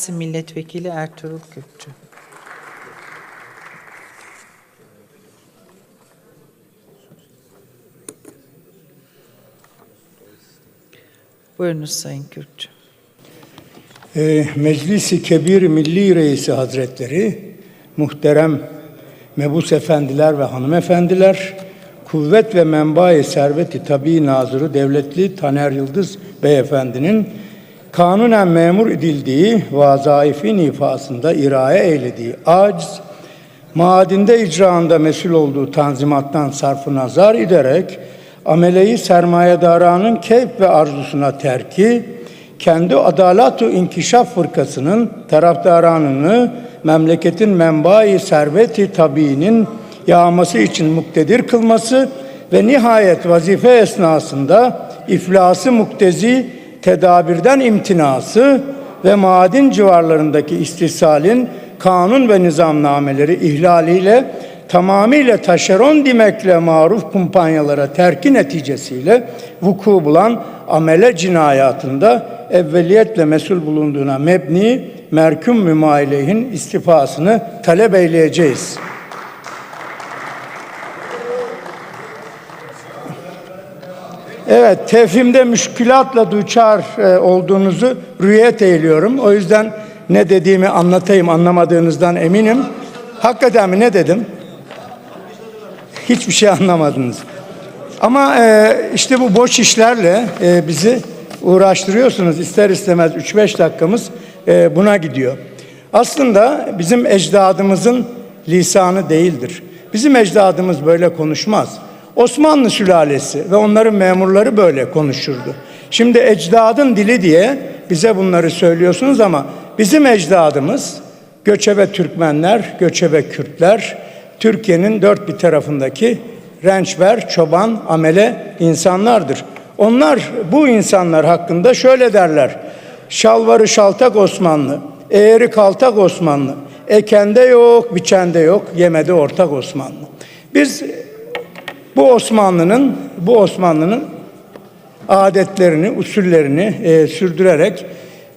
Mersin Milletvekili Ertuğrul Kürkçü. Buyurunuz Sayın Kürkçü. Ee, Meclisi Kebir Milli Reisi Hazretleri, muhterem mebus efendiler ve hanımefendiler, kuvvet ve menbai serveti tabi nazırı devletli Taner Yıldız Beyefendinin kanunen memur edildiği vazaifin ifasında iraya eylediği aciz, maadinde icraında mesul olduğu tanzimattan sarfı nazar ederek ameleyi sermayedaranın keyf ve arzusuna terki, kendi adalat-ı inkişaf fırkasının taraftaranını memleketin menbai serveti tabiinin yağması için muktedir kılması ve nihayet vazife esnasında iflası muktezi tedabirden imtinası ve madin civarlarındaki istihsalin kanun ve nizamnameleri ihlaliyle tamamıyla taşeron demekle maruf kumpanyalara terki neticesiyle vuku bulan amele cinayatında evveliyetle mesul bulunduğuna mebni merküm mümaileyhin istifasını talep eyleyeceğiz. Evet, tefhimde müşkülatla duçar e, olduğunuzu rüyet eyliyorum. O yüzden ne dediğimi anlatayım, anlamadığınızdan eminim. Hakikaten mi ne dedim? Hiçbir şey anlamadınız. Ama e, işte bu boş işlerle e, bizi uğraştırıyorsunuz. İster istemez 3-5 dakikamız buna gidiyor. Aslında bizim ecdadımızın lisanı değildir. Bizim ecdadımız böyle konuşmaz. Osmanlı sülalesi ve onların memurları böyle konuşurdu. Şimdi ecdadın dili diye bize bunları söylüyorsunuz ama bizim ecdadımız göçebe Türkmenler, göçebe Kürtler, Türkiye'nin dört bir tarafındaki rençber, çoban, amele insanlardır. Onlar bu insanlar hakkında şöyle derler. Şalvarı şaltak Osmanlı, eğri kaltak Osmanlı, ekende yok, biçende yok, yemede ortak Osmanlı. Biz bu Osmanlı'nın bu Osmanlı'nın adetlerini, usullerini e, sürdürerek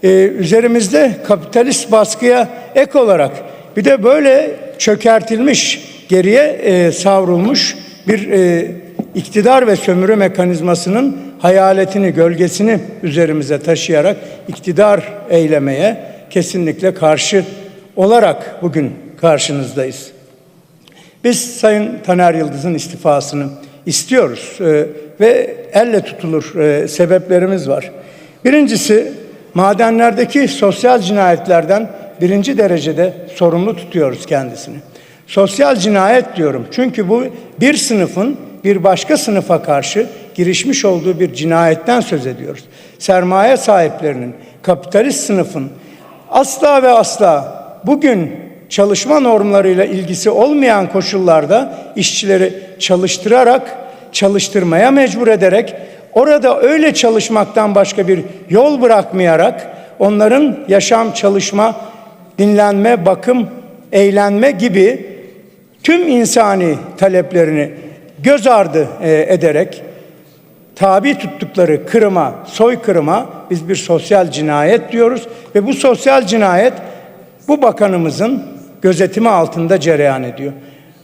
e, üzerimizde kapitalist baskıya ek olarak bir de böyle çökertilmiş, geriye e, savrulmuş bir e, iktidar ve sömürü mekanizmasının hayaletini, gölgesini üzerimize taşıyarak iktidar eylemeye kesinlikle karşı olarak bugün karşınızdayız. Biz Sayın Taner Yıldız'ın istifasını istiyoruz e, ve elle tutulur e, sebeplerimiz var. Birincisi madenlerdeki sosyal cinayetlerden birinci derecede sorumlu tutuyoruz kendisini. Sosyal cinayet diyorum çünkü bu bir sınıfın bir başka sınıfa karşı girişmiş olduğu bir cinayetten söz ediyoruz. Sermaye sahiplerinin, kapitalist sınıfın asla ve asla bugün çalışma normlarıyla ilgisi olmayan koşullarda işçileri çalıştırarak, çalıştırmaya mecbur ederek, orada öyle çalışmaktan başka bir yol bırakmayarak onların yaşam, çalışma, dinlenme, bakım, eğlenme gibi tüm insani taleplerini göz ardı e, ederek tabi tuttukları kırıma, soykırıma biz bir sosyal cinayet diyoruz ve bu sosyal cinayet bu bakanımızın gözetimi altında cereyan ediyor.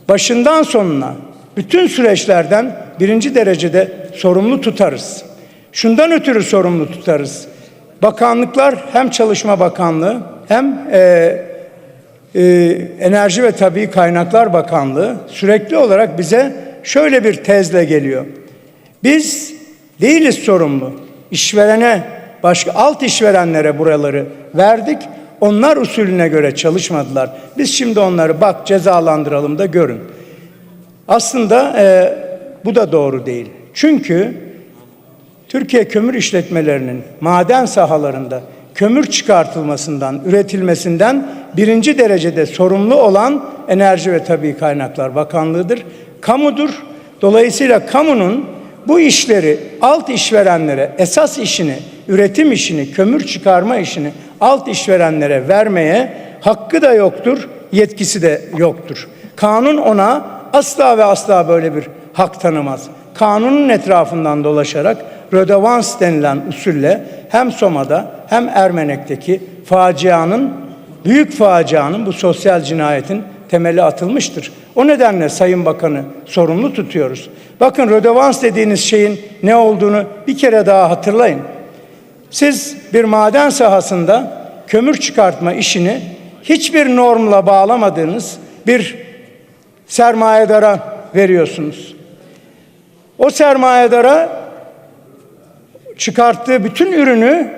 Başından sonuna bütün süreçlerden birinci derecede sorumlu tutarız. Şundan ötürü sorumlu tutarız. Bakanlıklar hem Çalışma Bakanlığı hem e, e, Enerji ve Tabii Kaynaklar Bakanlığı sürekli olarak bize şöyle bir tezle geliyor. Biz değiliz sorumlu. İşverene, başka alt işverenlere buraları verdik. Onlar usulüne göre çalışmadılar. Biz şimdi onları bak cezalandıralım da görün. Aslında e, bu da doğru değil. Çünkü Türkiye kömür işletmelerinin maden sahalarında kömür çıkartılmasından, üretilmesinden birinci derecede sorumlu olan Enerji ve Tabii Kaynaklar Bakanlığı'dır. Kamudur. Dolayısıyla kamunun bu işleri alt işverenlere, esas işini, üretim işini, kömür çıkarma işini alt işverenlere vermeye hakkı da yoktur, yetkisi de yoktur. Kanun ona asla ve asla böyle bir hak tanımaz. Kanunun etrafından dolaşarak rödevans denilen usulle hem Soma'da hem Ermenek'teki facianın, büyük facianın, bu sosyal cinayetin temeli atılmıştır. O nedenle Sayın Bakanı sorumlu tutuyoruz. Bakın rödevans dediğiniz şeyin ne olduğunu bir kere daha hatırlayın. Siz bir maden sahasında kömür çıkartma işini hiçbir normla bağlamadığınız bir sermayedara veriyorsunuz. O sermayedara çıkarttığı bütün ürünü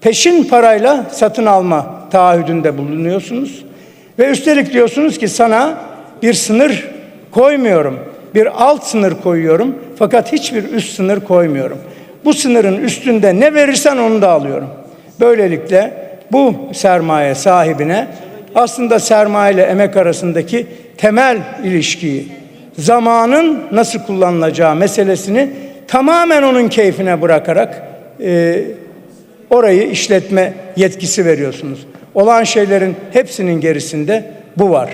peşin parayla satın alma taahhüdünde bulunuyorsunuz. Ve üstelik diyorsunuz ki sana bir sınır koymuyorum. Bir alt sınır koyuyorum fakat hiçbir üst sınır koymuyorum. Bu sınırın üstünde ne verirsen onu da alıyorum. Böylelikle bu sermaye sahibine aslında sermaye ile emek arasındaki temel ilişkiyi, zamanın nasıl kullanılacağı meselesini tamamen onun keyfine bırakarak e, orayı işletme yetkisi veriyorsunuz. Olan şeylerin hepsinin gerisinde bu var.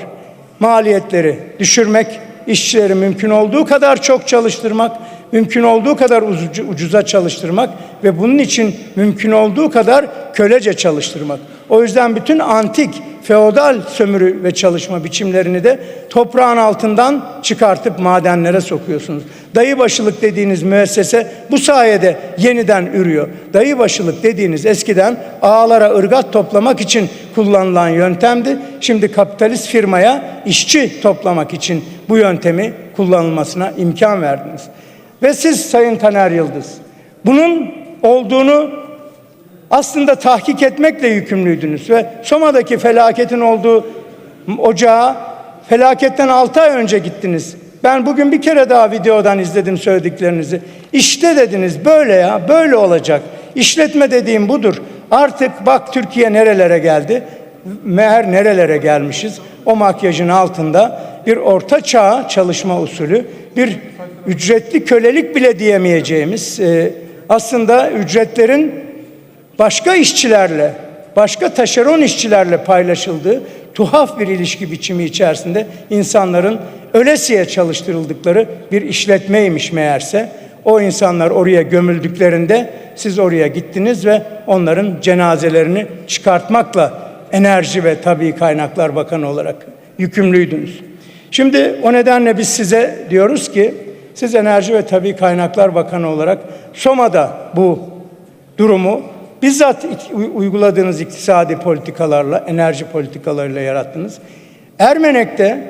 Maliyetleri düşürmek, işçileri mümkün olduğu kadar çok çalıştırmak, mümkün olduğu kadar ucuza çalıştırmak ve bunun için mümkün olduğu kadar kölece çalıştırmak. O yüzden bütün antik feodal sömürü ve çalışma biçimlerini de toprağın altından çıkartıp madenlere sokuyorsunuz. Dayıbaşılık dediğiniz müessese bu sayede yeniden ürüyor. Dayıbaşılık dediğiniz eskiden ağalara ırgat toplamak için kullanılan yöntemdi. Şimdi kapitalist firmaya işçi toplamak için bu yöntemi kullanılmasına imkan verdiniz. Ve siz Sayın Taner Yıldız bunun olduğunu aslında tahkik etmekle yükümlüydünüz ve Soma'daki felaketin olduğu ocağa felaketten 6 ay önce gittiniz. Ben bugün bir kere daha videodan izledim söylediklerinizi. İşte dediniz böyle ya böyle olacak. İşletme dediğim budur. Artık bak Türkiye nerelere geldi. Meğer nerelere gelmişiz. O makyajın altında bir orta çağ çalışma usulü, bir ücretli kölelik bile diyemeyeceğimiz e, aslında ücretlerin başka işçilerle, başka taşeron işçilerle paylaşıldığı tuhaf bir ilişki biçimi içerisinde insanların ölesiye çalıştırıldıkları bir işletmeymiş meğerse. O insanlar oraya gömüldüklerinde siz oraya gittiniz ve onların cenazelerini çıkartmakla Enerji ve Tabii Kaynaklar Bakanı olarak yükümlüydünüz. Şimdi o nedenle biz size diyoruz ki siz Enerji ve Tabii Kaynaklar Bakanı olarak Soma'da bu durumu bizzat uyguladığınız iktisadi politikalarla, enerji politikalarıyla yarattınız. Ermenek'te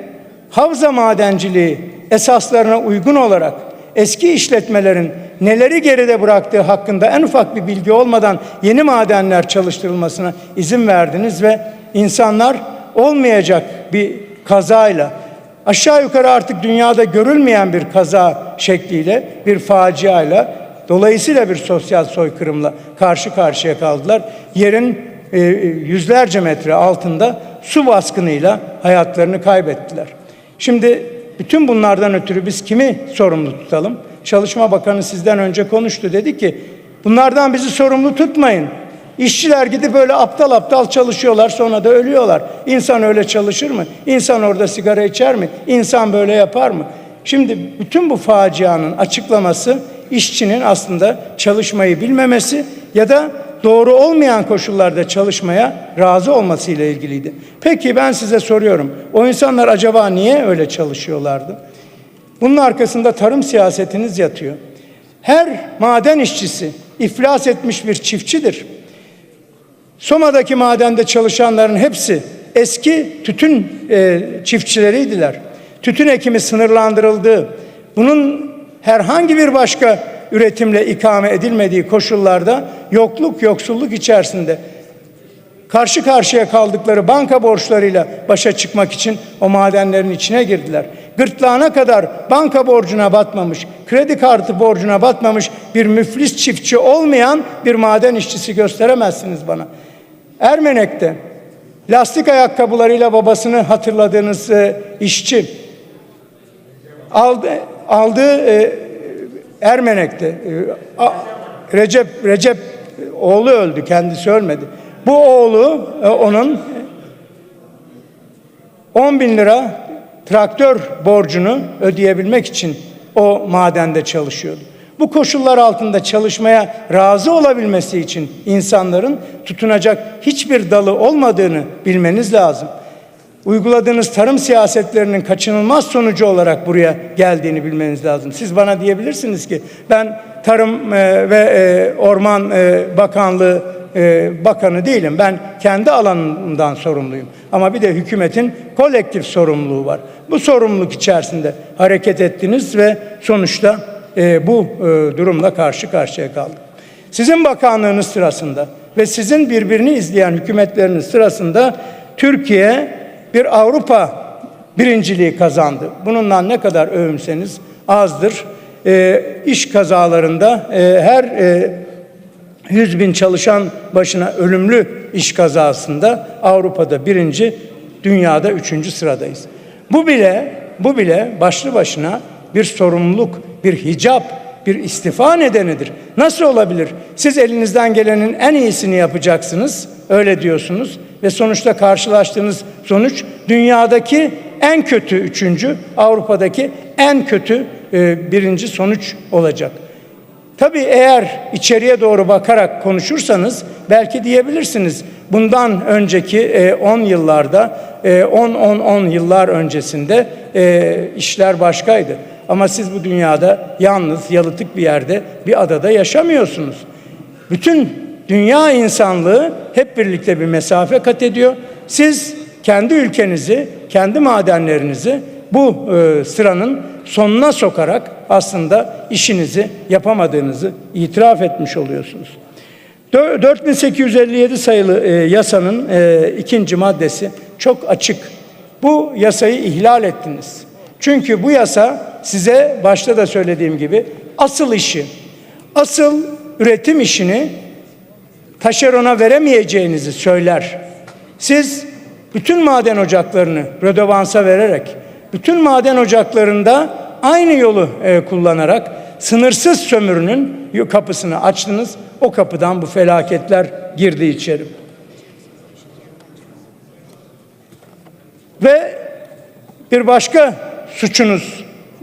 havza madenciliği esaslarına uygun olarak eski işletmelerin neleri geride bıraktığı hakkında en ufak bir bilgi olmadan yeni madenler çalıştırılmasına izin verdiniz ve insanlar olmayacak bir kazayla aşağı yukarı artık dünyada görülmeyen bir kaza şekliyle bir faciayla dolayısıyla bir sosyal soykırımla karşı karşıya kaldılar. Yerin e, e, yüzlerce metre altında su baskınıyla hayatlarını kaybettiler. Şimdi bütün bunlardan ötürü biz kimi sorumlu tutalım? Çalışma Bakanı sizden önce konuştu dedi ki bunlardan bizi sorumlu tutmayın. İşçiler gidip böyle aptal aptal çalışıyorlar sonra da ölüyorlar. İnsan öyle çalışır mı? İnsan orada sigara içer mi? İnsan böyle yapar mı? Şimdi bütün bu facianın açıklaması işçinin aslında çalışmayı bilmemesi ya da doğru olmayan koşullarda çalışmaya razı olması ile ilgiliydi. Peki ben size soruyorum. O insanlar acaba niye öyle çalışıyorlardı? Bunun arkasında tarım siyasetiniz yatıyor. Her maden işçisi iflas etmiş bir çiftçidir. Soma'daki madende çalışanların hepsi eski tütün e, çiftçileriydiler. Tütün ekimi sınırlandırıldı. Bunun herhangi bir başka üretimle ikame edilmediği koşullarda yokluk, yoksulluk içerisinde karşı karşıya kaldıkları banka borçlarıyla başa çıkmak için o madenlerin içine girdiler. Gırtlağına kadar banka borcuna batmamış, kredi kartı borcuna batmamış bir müflis çiftçi olmayan bir maden işçisi gösteremezsiniz bana. Ermenek'te lastik ayakkabılarıyla babasını hatırladığınız e, işçi aldı, aldığı e, Ermenek'te e, a- Recep Recep oğlu öldü kendisi ölmedi. Bu oğlu e, onun 10 bin lira traktör borcunu ödeyebilmek için o madende çalışıyordu. Bu koşullar altında çalışmaya razı olabilmesi için insanların tutunacak hiçbir dalı olmadığını bilmeniz lazım. Uyguladığınız tarım siyasetlerinin kaçınılmaz sonucu olarak buraya geldiğini bilmeniz lazım. Siz bana diyebilirsiniz ki ben Tarım e, ve e, Orman e, Bakanlığı bakanı değilim. Ben kendi alanımdan sorumluyum. Ama bir de hükümetin kolektif sorumluluğu var. Bu sorumluluk içerisinde hareket ettiniz ve sonuçta e, bu e, durumla karşı karşıya kaldık. Sizin bakanlığınız sırasında ve sizin birbirini izleyen hükümetleriniz sırasında Türkiye bir Avrupa birinciliği kazandı. Bununla ne kadar övünseniz azdır. E, iş kazalarında e, her e, 100 bin çalışan başına ölümlü iş kazasında Avrupa'da birinci, dünyada üçüncü sıradayız. Bu bile, bu bile başlı başına bir sorumluluk, bir hicap, bir istifa nedenidir. Nasıl olabilir? Siz elinizden gelenin en iyisini yapacaksınız, öyle diyorsunuz ve sonuçta karşılaştığınız sonuç dünyadaki en kötü üçüncü, Avrupa'daki en kötü e, birinci sonuç olacak. Tabii eğer içeriye doğru bakarak konuşursanız belki diyebilirsiniz. Bundan önceki 10 yıllarda 10-10-10 yıllar öncesinde e, işler başkaydı. Ama siz bu dünyada yalnız yalıtık bir yerde bir adada yaşamıyorsunuz. Bütün dünya insanlığı hep birlikte bir mesafe kat ediyor. Siz kendi ülkenizi, kendi madenlerinizi bu e, sıranın sonuna sokarak aslında işinizi yapamadığınızı itiraf etmiş oluyorsunuz. Dö- 4857 sayılı e, yasanın e, ikinci maddesi çok açık. Bu yasayı ihlal ettiniz. Çünkü bu yasa size başta da söylediğim gibi asıl işi, asıl üretim işini taşerona veremeyeceğinizi söyler. Siz bütün maden ocaklarını rödevansa vererek, bütün maden ocaklarında aynı yolu e, kullanarak sınırsız sömürünün kapısını açtınız. O kapıdan bu felaketler girdi içeri. Ve bir başka suçunuz,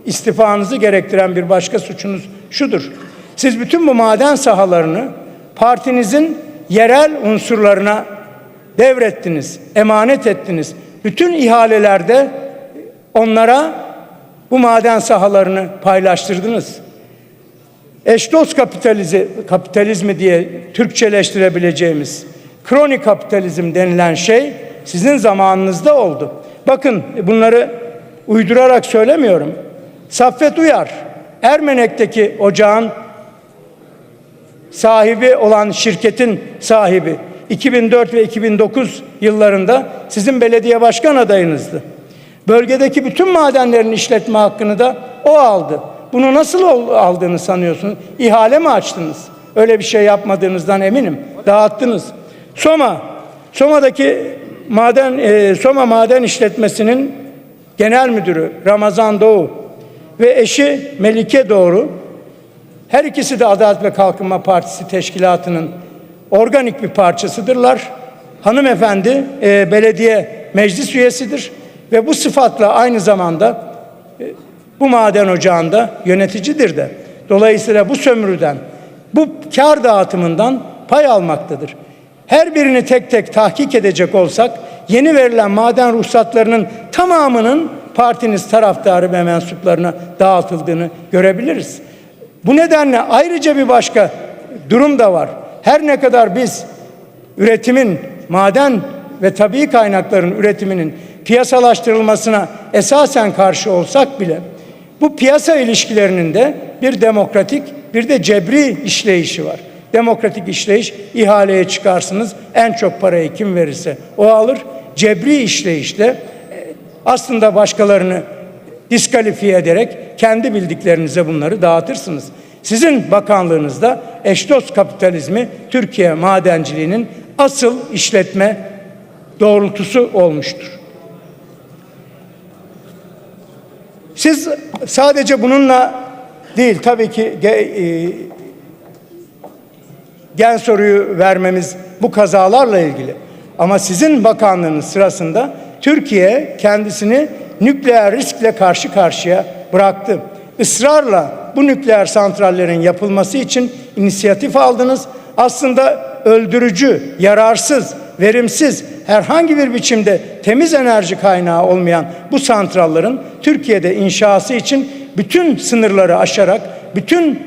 istifanızı gerektiren bir başka suçunuz şudur. Siz bütün bu maden sahalarını partinizin yerel unsurlarına devrettiniz, emanet ettiniz. Bütün ihalelerde onlara bu maden sahalarını paylaştırdınız. Eşdost kapitalizi, kapitalizmi diye Türkçeleştirebileceğimiz kronik kapitalizm denilen şey sizin zamanınızda oldu. Bakın bunları uydurarak söylemiyorum. Saffet Uyar, Ermenek'teki ocağın sahibi olan şirketin sahibi 2004 ve 2009 yıllarında sizin belediye başkan adayınızdı. Bölgedeki bütün madenlerin işletme hakkını da o aldı. Bunu nasıl aldığını sanıyorsunuz? İhale mi açtınız? Öyle bir şey yapmadığınızdan eminim. Dağıttınız. Soma, Soma'daki maden e, Soma Maden İşletmesi'nin genel müdürü Ramazan Doğu ve eşi Melike Doğru her ikisi de Adalet ve Kalkınma Partisi teşkilatının organik bir parçasıdırlar. Hanımefendi e, belediye meclis üyesidir ve bu sıfatla aynı zamanda e, bu maden ocağında yöneticidir de. Dolayısıyla bu sömürüden, bu kar dağıtımından pay almaktadır. Her birini tek tek tahkik edecek olsak yeni verilen maden ruhsatlarının tamamının partiniz taraftarı ve mensuplarına dağıtıldığını görebiliriz. Bu nedenle ayrıca bir başka durum da var. Her ne kadar biz üretimin, maden ve tabii kaynakların üretiminin piyasalaştırılmasına esasen karşı olsak bile bu piyasa ilişkilerinin de bir demokratik bir de cebri işleyişi var. Demokratik işleyiş ihaleye çıkarsınız. En çok parayı kim verirse o alır. Cebri işleyişte aslında başkalarını diskalifiye ederek kendi bildiklerinize bunları dağıtırsınız. Sizin bakanlığınızda eşdost kapitalizmi Türkiye madenciliğinin asıl işletme doğrultusu olmuştur. Siz sadece bununla değil tabii ki e, gen soruyu vermemiz bu kazalarla ilgili. Ama sizin bakanlığınız sırasında Türkiye kendisini nükleer riskle karşı karşıya bıraktı. Israrla bu nükleer santrallerin yapılması için inisiyatif aldınız. Aslında öldürücü, yararsız, verimsiz, herhangi bir biçimde temiz enerji kaynağı olmayan bu santrallerin Türkiye'de inşası için bütün sınırları aşarak, bütün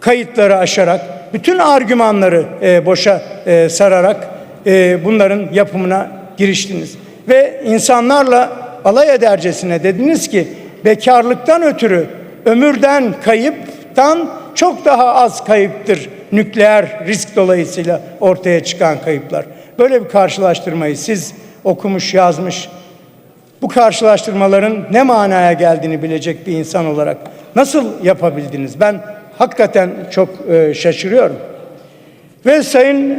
kayıtları aşarak, bütün argümanları e, boşa e, sararak e, bunların yapımına giriştiniz. Ve insanlarla alay edercesine dediniz ki bekarlıktan ötürü ömürden kayıptan çok daha az kayıptır nükleer risk dolayısıyla ortaya çıkan kayıplar. Böyle bir karşılaştırmayı siz okumuş yazmış bu karşılaştırmaların ne manaya geldiğini bilecek bir insan olarak nasıl yapabildiniz? Ben hakikaten çok e, şaşırıyorum. Ve Sayın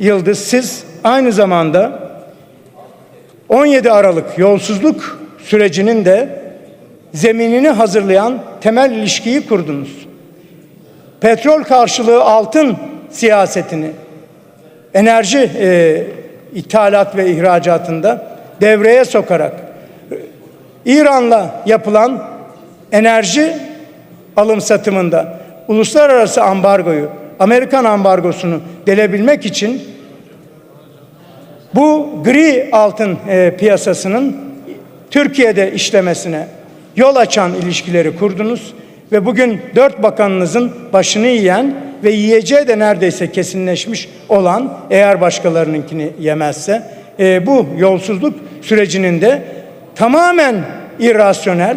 Yıldız siz aynı zamanda 17 Aralık yolsuzluk sürecinin de zeminini hazırlayan temel ilişkiyi kurdunuz. Petrol karşılığı altın siyasetini enerji e, ithalat ve ihracatında devreye sokarak İran'la yapılan enerji alım satımında uluslararası ambargoyu, Amerikan ambargosunu delebilmek için bu gri altın e, piyasasının Türkiye'de işlemesine yol açan ilişkileri kurdunuz ve bugün dört bakanınızın başını yiyen ve yiyeceği de neredeyse kesinleşmiş olan eğer başkalarınınkini yemezse e, bu yolsuzluk sürecinin de tamamen irrasyonel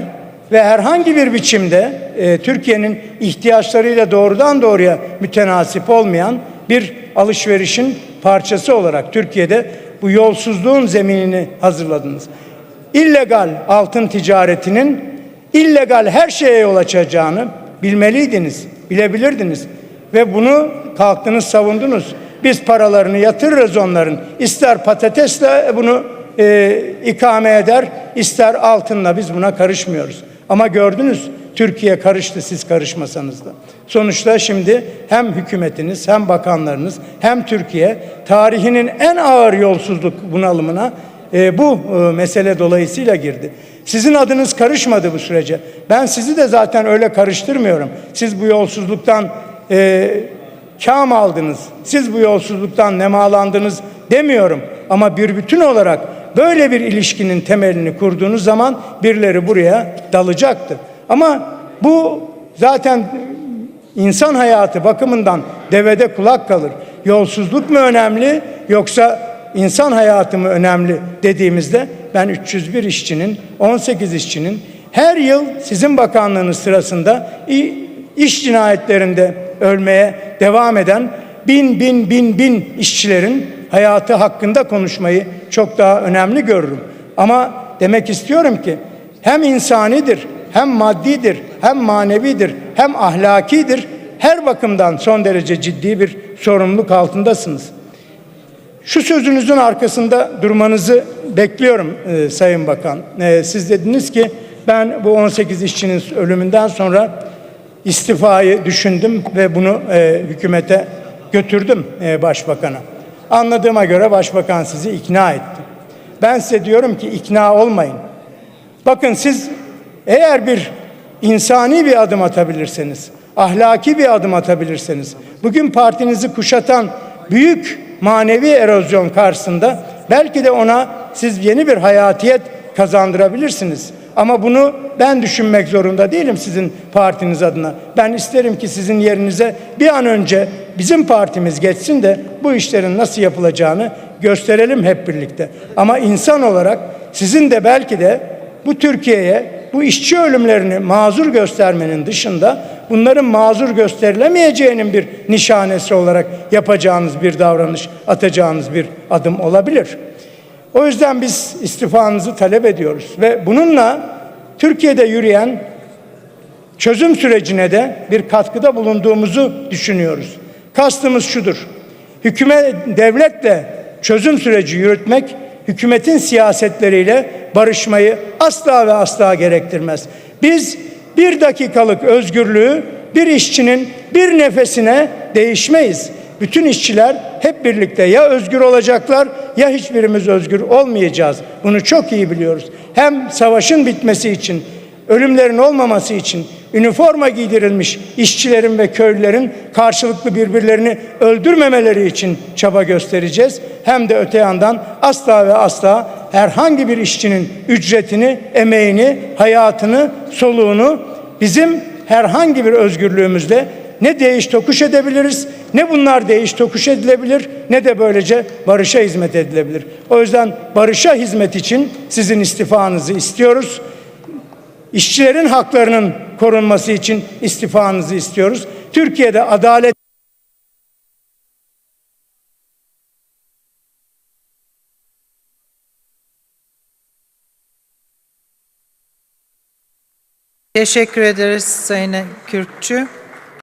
ve herhangi bir biçimde e, Türkiye'nin ihtiyaçlarıyla doğrudan doğruya mütenasip olmayan bir alışverişin parçası olarak Türkiye'de bu yolsuzluğun zeminini hazırladınız. İllegal altın ticaretinin illegal her şeye yol açacağını bilmeliydiniz, bilebilirdiniz ve bunu kalktınız savundunuz. Biz paralarını yatırırız onların. İster patatesle bunu e, ikame eder, ister altınla biz buna karışmıyoruz. Ama gördünüz Türkiye karıştı siz karışmasanız da. Sonuçta şimdi hem hükümetiniz hem bakanlarınız hem Türkiye tarihinin en ağır yolsuzluk bunalımına e, bu e, mesele dolayısıyla girdi. Sizin adınız karışmadı bu sürece. Ben sizi de zaten öyle karıştırmıyorum. Siz bu yolsuzluktan e, kam aldınız. Siz bu yolsuzluktan nemalandınız demiyorum. Ama bir bütün olarak böyle bir ilişkinin temelini kurduğunuz zaman birileri buraya dalacaktı. Ama bu zaten insan hayatı bakımından devede kulak kalır. Yolsuzluk mu önemli yoksa insan hayatı mı önemli dediğimizde ben 301 işçinin, 18 işçinin her yıl sizin bakanlığınız sırasında iş cinayetlerinde ölmeye devam eden bin bin bin bin işçilerin hayatı hakkında konuşmayı çok daha önemli görürüm. Ama demek istiyorum ki hem insanidir, hem maddidir, hem manevidir, hem ahlakidir. Her bakımdan son derece ciddi bir sorumluluk altındasınız. Şu sözünüzün arkasında durmanızı bekliyorum e, Sayın Bakan. E, siz dediniz ki ben bu 18 işçinin ölümünden sonra istifayı düşündüm ve bunu e, hükümete götürdüm e, başbakana. Anladığıma göre başbakan sizi ikna etti. Ben size diyorum ki ikna olmayın. Bakın siz eğer bir insani bir adım atabilirseniz, ahlaki bir adım atabilirseniz, bugün partinizi kuşatan büyük manevi erozyon karşısında belki de ona siz yeni bir hayatiyet kazandırabilirsiniz. Ama bunu ben düşünmek zorunda değilim sizin partiniz adına. Ben isterim ki sizin yerinize bir an önce bizim partimiz geçsin de bu işlerin nasıl yapılacağını gösterelim hep birlikte. Ama insan olarak sizin de belki de bu Türkiye'ye bu işçi ölümlerini mazur göstermenin dışında bunların mazur gösterilemeyeceğinin bir nişanesi olarak yapacağınız bir davranış, atacağınız bir adım olabilir. O yüzden biz istifanızı talep ediyoruz ve bununla Türkiye'de yürüyen çözüm sürecine de bir katkıda bulunduğumuzu düşünüyoruz. Kastımız şudur. Hükümet devletle çözüm süreci yürütmek hükümetin siyasetleriyle barışmayı asla ve asla gerektirmez. Biz bir dakikalık özgürlüğü bir işçinin bir nefesine değişmeyiz. Bütün işçiler hep birlikte ya özgür olacaklar ya hiçbirimiz özgür olmayacağız. Bunu çok iyi biliyoruz. Hem savaşın bitmesi için, ölümlerin olmaması için, üniforma giydirilmiş işçilerin ve köylülerin karşılıklı birbirlerini öldürmemeleri için çaba göstereceğiz. Hem de öte yandan asla ve asla herhangi bir işçinin ücretini, emeğini, hayatını, soluğunu bizim herhangi bir özgürlüğümüzle ne değiş tokuş edebiliriz, ne bunlar değiş tokuş edilebilir, ne de böylece barışa hizmet edilebilir. O yüzden barışa hizmet için sizin istifanızı istiyoruz. İşçilerin haklarının korunması için istifanızı istiyoruz. Türkiye'de adalet Teşekkür ederiz Sayın Kürkçü.